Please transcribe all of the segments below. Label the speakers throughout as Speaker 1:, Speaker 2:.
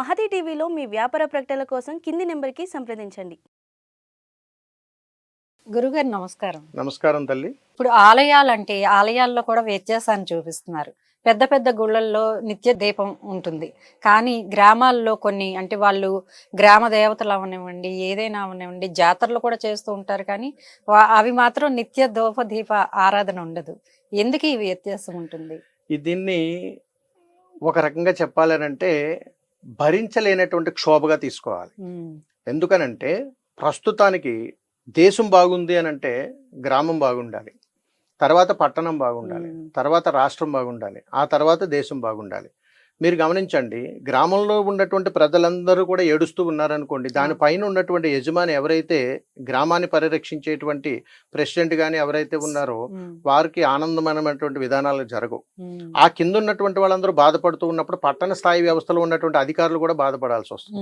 Speaker 1: మహతి టీవీలో మీ వ్యాపార ప్రకటనల కోసం కింది నెంబర్కి సంప్రదించండి.
Speaker 2: గురుగారు నమస్కారం.
Speaker 3: నమస్కారం తల్లి.
Speaker 2: ఇప్పుడు ఆలయాలంటే ఆలయాల్లో కూడా వ్యత్యాసాన్ని చూపిస్తున్నారు. పెద్ద పెద్ద గుళ్ళల్లో నిత్య దీపం ఉంటుంది. కానీ గ్రామాల్లో కొన్ని అంటే వాళ్ళు గ్రామ దేవతలు అవనివ్వండి ఏదైనా అవనివ్వండి జాతరలు కూడా చేస్తూ ఉంటారు. కానీ వా- అవి మాత్రం నిత్య దోప దీప ఆరాధన ఉండదు. ఎందుకు ఈ వ్యత్యాసం ఉంటుంది?
Speaker 3: దీన్ని ఒక రకంగా చెప్పాలనంటే భరించలేనటువంటి క్షోభగా తీసుకోవాలి. ఎందుకనంటే ప్రస్తుతానికి దేశం బాగుంది అని అంటే గ్రామం బాగుండాలి. తర్వాత పట్టణం బాగుండాలి. తర్వాత రాష్ట్రం బాగుండాలి. ఆ తర్వాత దేశం బాగుండాలి. మీరు గమనించండి గ్రామంలో ఉన్నటువంటి ప్రజలందరూ కూడా ఏడుస్తూ ఉన్నారనుకోండి దానిపైన ఉన్నటువంటి యజమాని ఎవరైతే గ్రామాన్ని పరిరక్షించేటువంటి ప్రెసిడెంట్ కానీ ఎవరైతే ఉన్నారో వారికి ఆనందమైనటువంటి విధానాలు జరగవు. ఆ కింద ఉన్నటువంటి వాళ్ళందరూ బాధపడుతూ ఉన్నప్పుడు పట్టణ స్థాయి వ్యవస్థలో ఉన్నటువంటి అధికారులు కూడా బాధపడాల్సి వస్తుంది.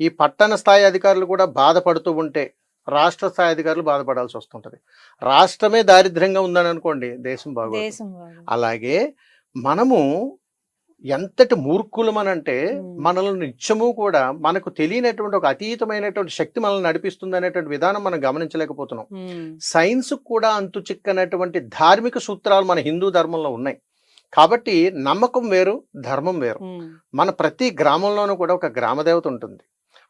Speaker 3: ఈ పట్టణ స్థాయి అధికారులు కూడా బాధపడుతూ ఉంటే రాష్ట్ర స్థాయి అధికారులు బాధపడాల్సి వస్తుంటది. రాష్ట్రమే దారిద్ర్యంగా ఉందని అనుకోండి దేశం బాగుంది.
Speaker 2: దేశం బాగు-
Speaker 3: అలాగే మనము ఎంతటి మూర్ఖులమనంటే. మనల్ని నిత్యము కూడా మనకు తెలియనటువంటి ఒక అతీతమైనటువంటి శక్తి మనల్ని నడిపిస్తుంది అనేటువంటి విధానం మనం గమనించలేకపోతున్నాం. సైన్స్ కూడా అంతు చిక్కనటువంటి ధార్మిక సూత్రాలు మన హిందూ ధర్మంలో ఉన్నాయి. కాబట్టి నమ్మకం వేరు ధర్మం వేరు. మన ప్రతి గ్రామంలోనూ కూడా ఒక గ్రామదేవత ఉంటుంది.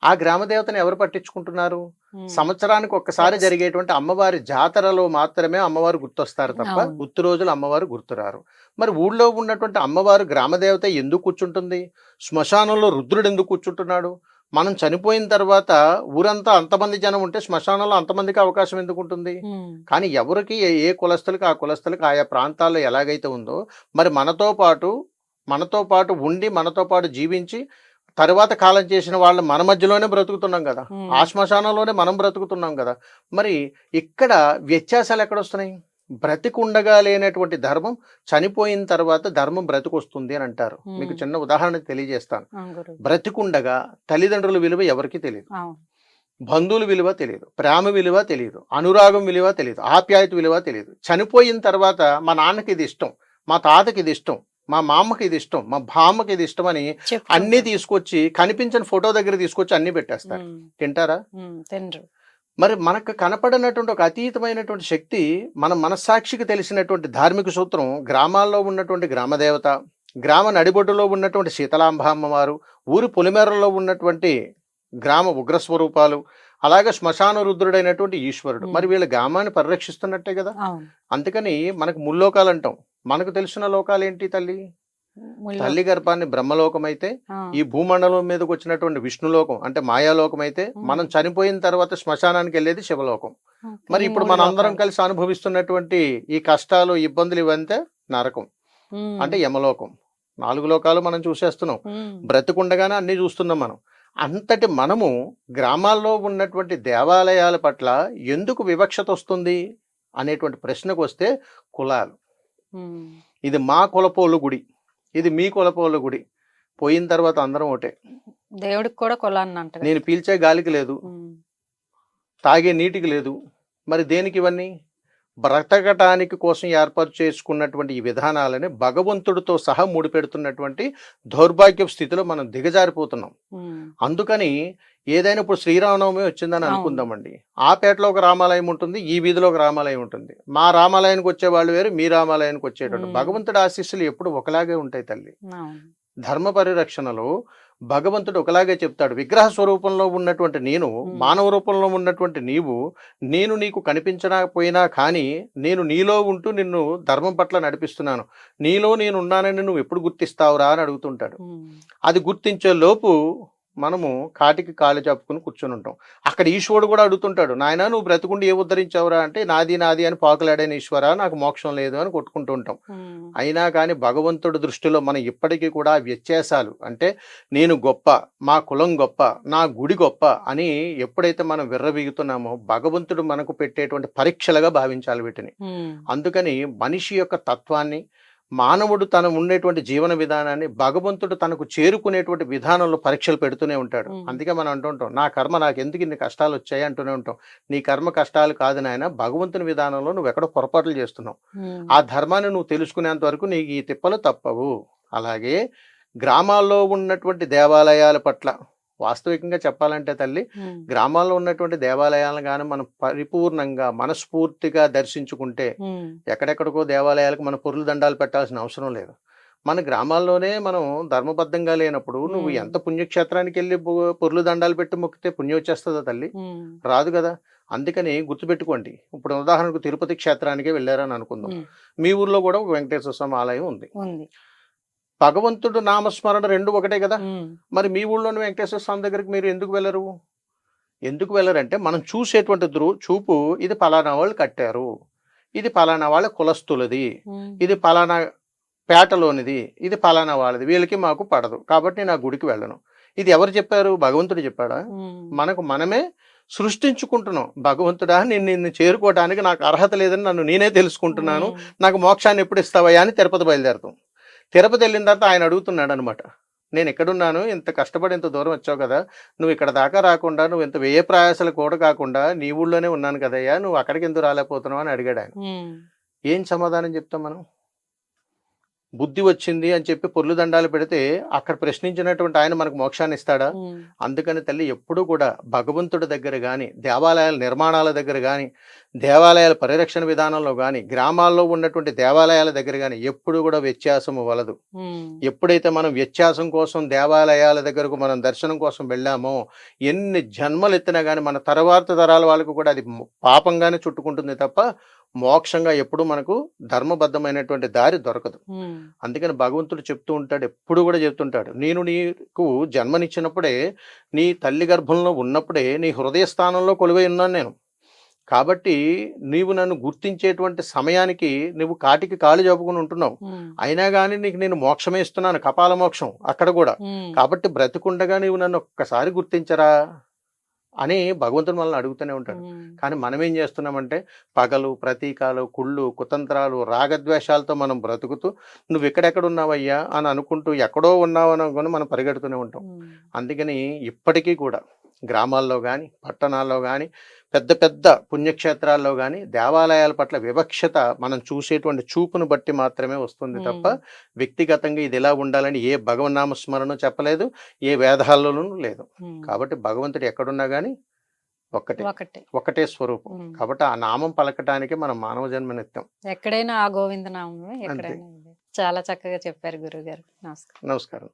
Speaker 3: ఆ గ్రామదేవతను ఎవరు పట్టించుకుంటున్నారు?
Speaker 2: ఉమ్,
Speaker 3: సంవత్సరానికి ఒక్కసారి
Speaker 2: ఒక్కస-
Speaker 3: జరిగేటువంటి అమ్మవారి జాతరలో మాత్రమే అమ్మవారు గుర్తొస్తారు తప్ప. గుర్తు రోజులు అమ్మవారు గుర్తురారు. మరి ఊళ్ళో ఉన్నటువంటి అమ్మవారు గ్రామదేవత ఎందుకు కూర్చుంటుంది? శ్మశానంలో రుద్రుడు ఎందుకు కూర్చుంటున్నాడు? మనం చనిపోయిన తర్వాత ఊరంతా అంతమంది జనం ఉంటే శ్మశానంలో అంతమందికి అవకాశం ఎందుకు ఉంటుంది?
Speaker 2: ఉమ్,
Speaker 3: కానీ ఎవరికి ఏ ఏ కులస్తులకి ఆ కులస్తులకి ఆయా ప్రాంతాల్లో ఎలాగైతే ఉందో మరి మనతో పాటు మనతో పాటు ఉండి మనతో పాటు జీవించి తరువాత కాలం చేసిన వాళ్ళు మన మధ్యలోనే బ్రతుకుతున్నాం కదా. ఆ శ్మశానంలోనే మనం బ్రతుకుతున్నాం కదా. మరి ఇక్కడ వ్యత్యాసాలు ఎక్కడ వస్తున్నాయి? బ్రతికుండగా లేనటువంటి ధర్మం చనిపోయిన తర్వాత ధర్మం బ్రతికొస్తుంది అని అంటారు. మీకు చిన్న ఉదాహరణ తెలియజేస్తాను. బ్రతికుండగా తల్లిదండ్రుల విలువ ఎవరికి తెలియదు? బంధువుల విలువ తెలియదు. ప్రేమ విలువ తెలియదు. అనురాగం విలువ తెలియదు. ఆప్యాయత విలువ తెలియదు. చనిపోయిన తర్వాత మా నాన్నకి ఇది ఇష్టం మా తాతకి ఇది ఇష్టం మా మామకి ఇది ఇష్టం మా బామ్మకి ఇది ఇష్టం అని. అన్ని తీసుకొచ్చి కనిపించని ఫోటో దగ్గర తీసుకొచ్చి అన్ని పెట్టేస్తారు. తింటారా?
Speaker 2: తినరు.
Speaker 3: మరి మనకు కనపడనటువంటి ఒక అతీతమైనటువంటి శక్తి మన మనస్సాక్షికి తెలిసినటువంటి ధార్మిక సూత్రం గ్రామాల్లో ఉన్నటువంటి గ్రామదేవత గ్రామ నడిబొడ్డులో ఉన్నటువంటి శీతలాంబ అమ్మవారు ఊరి పొలిమేరలో ఉన్నటువంటి గ్రామ ఉగ్రస్వరూపాలు అలాగే శ్మశాన రుద్రుడైనటువంటి ఈశ్వరుడు. మరి వీళ్ళ గ్రామాన్ని పరిరక్షిస్తున్నట్టే కదా? అందుకని మనకు ముల్లోకాలు అంటాం. మనకు తెలిసిన లోకాలు ఏంటి తల్లి తల్లి గర్భాన్ని బ్రహ్మలోకం అయితే ఈ భూమండలం మీదకి వచ్చినటువంటి విష్ణులోకం అంటే మాయాలోకం అయితే. మనం చనిపోయిన తర్వాత శ్మశానానికి వెళ్ళేది శివలోకం. మరి ఇప్పుడు మన అందరం. కలిసి అనుభవిస్తున్నటువంటి ఈ కష్టాలు ఇబ్బందులు ఇవంతే నరకం. అంటే యమలోకం. నాలుగు లోకాలు మనం చూసేస్తున్నాం. బ్రతికుండగానే అన్ని చూస్తున్నాం మనం. అంతటి మనము గ్రామాల్లో ఉన్నటువంటి దేవాలయాల పట్ల ఎందుకు వివక్షత వస్తుంది అనేటువంటి ప్రశ్నకు వస్తే కులాలు. ఇది మా కులపోలు గుడి. ఇది మీ కులపోలు గుడి. పోయిన తర్వాత అందరం ఒకటే
Speaker 2: దేవుడికి కూడా కులాన్ని అంట
Speaker 3: నేను పీల్చే గాలికి లేదు. తాగే నీటికి లేదు. మరి దేనికి ఇవన్నీ? బ్రతకటానికి కోసం ఏర్పాటు చేసుకున్నటువంటి ఈ విధానాలని భగవంతుడితో సహా ముడిపెడుతున్నటువంటి దౌర్భాగ్య స్థితిలో మనం దిగజారిపోతున్నాం. అందుకని ఏదైనా ఇప్పుడు శ్రీరామనవమి వచ్చిందని. అనుకుందామండి. ఆ పేటలో ఒక రామాలయం ఉంటుంది ఈ వీధిలో ఒక రామాలయం ఉంటుంది. మా రామాలయానికి వచ్చే వాళ్ళు వేరు మీ రామాలయానికి వచ్చేటట్టు. భగవంతుడి ఆశీస్సులు ఎప్పుడు ఒకలాగే ఉంటాయి తల్లి. ధర్మ పరిరక్షణలో భగవంతుడు ఒకలాగే చెప్తాడు. విగ్రహ స్వరూపంలో ఉన్నటువంటి నేను. మానవ రూపంలో ఉన్నటువంటి నీవు నేను నీకు కనిపించకపోయినా కానీ నేను నీలో ఉంటూ నిన్ను ధర్మం పట్ల నడిపిస్తున్నాను. నీలో నేను ఉన్నానని నువ్వు ఎప్పుడు గుర్తిస్తావురా అని అడుగుతుంటాడు. అది గుర్తించే లోపు మనము కాటికి కాలు చాపుకుని కూర్చొని ఉంటాం. అక్కడ ఈశ్వరుడు కూడా అడుగుతుంటాడు నాయన నువ్వు బ్రతుకుండి ఏ ఉద్ధరించావురా? అంటే నాది నాది అని పాకులాడైన ఈశ్వర నాకు మోక్షం లేదు అని కొట్టుకుంటూ ఉంటాం. అయినా కానీ భగవంతుడి దృష్టిలో మనం ఇప్పటికీ కూడా వ్యత్యాసాలు అంటే నేను గొప్ప మా కులం గొప్ప నా గుడి గొప్ప అని ఎప్పుడైతే మనం విర్రవీగుతున్నామో భగవంతుడు మనకు పెట్టేటువంటి పరీక్షలుగా భావించాలి వీటిని. అందుకని మనిషి యొక్క తత్వాన్ని మానవుడు తన ఉండేటువంటి జీవన విధానాన్ని భగవంతుడు తనకు చేరుకునేటువంటి విధానంలో పరీక్షలు పెడుతూనే ఉంటాడు. అందుకే మనం అంటుంటాం నా కర్మ నాకు ఎందుకు ఇన్ని కష్టాలు వచ్చాయి? అంటూనే ఉంటాం. నీ కర్మ కష్టాలు కాదు నాయన భగవంతుని విధానంలో నువ్వు ఎక్కడో పొరపాట్లు చేస్తున్నావు. ఆ ధర్మాన్ని నువ్వు తెలుసుకునేంత వరకు నీకు ఈ తిప్పలు తప్పవు. అలాగే గ్రామాల్లో ఉన్నటువంటి దేవాలయాల పట్ల వాస్తవికంగా చెప్పాలంటే తల్లి గ్రామాల్లో ఉన్నటువంటి దేవాలయాలను కానీ మనం పరిపూర్ణంగా మనస్ఫూర్తిగా దర్శించుకుంటే ఎక్కడెక్కడికో దేవాలయాలకు మన పొరులు దండాలు పెట్టాల్సిన అవసరం లేదు. మన గ్రామాల్లోనే మనం ధర్మబద్ధంగా లేనప్పుడు నువ్వు. ఎంత పుణ్యక్షేత్రానికి వెళ్ళి పొరులు దండాలు పెట్టి మొక్కితే పుణ్యం వచ్చేస్తుందా తల్లి రాదు కదా. అందుకని గుర్తుపెట్టుకోండి. ఇప్పుడు ఉదాహరణకు తిరుపతి క్షేత్రానికే వెళ్ళారని అనుకుందాం. మీ ఊర్లో కూడా ఒక వెంకటేశ్వర స్వామి ఆలయం ఉంది. భగవంతుడు నామస్మరణ రెండు ఒకటే కదా? మరి మీ ఊళ్ళోని వెంకటేశ్వర స్వామి దగ్గరికి మీరు ఎందుకు వెళ్ళరు? ఎందుకు వెళ్ళరంటే మనం చూసేటువంటి దృ చూపు ఇది పలానా వాళ్ళు కట్టారు. ఇది పలానా వాళ్ళ కులస్తులది. ఇది పలానా పేటలోనిది. ఇది పలానా వాళ్ళది. వీళ్ళకి మాకు పడదు. కాబట్టి నా గుడికి వెళ్ళను. ఇది ఎవరు చెప్పారు? భగవంతుడు చెప్పాడా? మనకు మనమే సృష్టించుకుంటున్నాం. భగవంతుడా నేను నిన్ను చేరుకోవడానికి నాకు అర్హత లేదని నన్ను నేనే తెలుసుకుంటున్నాను. నాకు మోక్షాన్ని ఎప్పుడు ఇస్తావయ్యా అని తిరుపతి బయలుదేరుతాం. తిరుపతి వెళ్ళిన తర్వాత ఆయన అడుగుతున్నాడు అనమాట నేను ఎక్కడున్నాను? ఇంత కష్టపడి ఇంత దూరం వచ్చావు కదా! నువ్వు ఇక్కడ దాకా రాకుండా నువ్వు ఇంత వ్యయ ప్రయాసాలు కూడా కాకుండా నీ ఊళ్ళోనే ఉన్నాను కదయ్యా! నువ్వు అక్కడికి ఎందుకు రాలేకపోతున్నావు? అని అడిగాడు ఆయన. ఏం సమాధానం చెప్తాం మనం? బుద్ధి వచ్చింది అని చెప్పి పొర్లు దండాలు పెడితే అక్కడ ప్రశ్నించినటువంటి ఆయన మనకు మోక్షాన్ని ఇస్తాడా? అందుకని తల్లి ఎప్పుడూ కూడా భగవంతుడి దగ్గర కానీ దేవాలయాల నిర్మాణాల దగ్గర కానీ దేవాలయాల పరిరక్షణ విధానంలో కానీ గ్రామాల్లో ఉన్నటువంటి దేవాలయాల దగ్గర కానీ ఎప్పుడు కూడా వ్యత్యాసము వలదు. ఎప్పుడైతే మనం వ్యత్యాసం కోసం దేవాలయాల దగ్గరకు మనం దర్శనం కోసం వెళ్ళామో ఎన్ని జన్మలు ఎత్తినా కానీ మన తర్వాత తరాల వాళ్ళకు కూడా అది పాపంగానే చుట్టుకుంటుంది తప్ప మోక్షంగా ఎప్పుడు మనకు ధర్మబద్ధమైనటువంటి దారి దొరకదు. అందుకని భగవంతుడు చెప్తూ ఉంటాడు ఎప్పుడు కూడా చెప్తుంటాడు నేను నీకు జన్మనిచ్చినప్పుడే నీ తల్లి గర్భంలో ఉన్నప్పుడే నీ హృదయ స్థానంలో కొలువై ఉన్నాను నేను. కాబట్టి నీవు నన్ను గుర్తించేటువంటి సమయానికి నువ్వు కాటికి కాలు జరుపుకుని ఉంటున్నావు. అయినా కానీ నీకు నేను మోక్షమే ఇస్తున్నాను కపాల మోక్షం అక్కడ కూడా. కాబట్టి బ్రతికుండగా నీవు నన్ను ఒక్కసారి గుర్తించరా? అని భగవంతుడు మనల్ని అడుగుతూనే ఉంటాడు. కానీ మనం ఏం చేస్తున్నామంటే పగలు ప్రతీకాలు కుళ్ళు కుతంత్రాలు రాగద్వేషాలతో మనం బ్రతుకుతూ నువ్వు ఎక్కడెక్కడ ఉన్నావయ్యా అని అనుకుంటూ ఎక్కడో ఉన్నావు అని అనుకుని మనం పరిగెడుతూనే ఉంటాం. అందుకని ఇప్పటికీ కూడా గ్రామాల్లో కానీ పట్టణాల్లో కానీ పెద్ద పెద్ద పుణ్యక్షేత్రాల్లో కానీ దేవాలయాల పట్ల వివక్షత మనం చూసేటువంటి చూపును బట్టి మాత్రమే వస్తుంది తప్ప వ్యక్తిగతంగా ఇది ఎలా ఉండాలని ఏ భగవన్నామ స్మరణ చెప్పలేదు ఏ వేదాల్లోనూ లేదు. కాబట్టి భగవంతుడు ఎక్కడున్నా కానీ ఒక్కటే
Speaker 2: ఒకటే
Speaker 3: ఒకటే స్వరూపం. కాబట్టి ఆ నామం పలకటానికి మనం మానవ జన్మనిత్యం
Speaker 2: ఎక్కడైనా ఆ గోవింద ఇదే. చాలా చక్కగా చెప్పారు గురుగారు. నమస్కారం.
Speaker 3: నమస్కారం.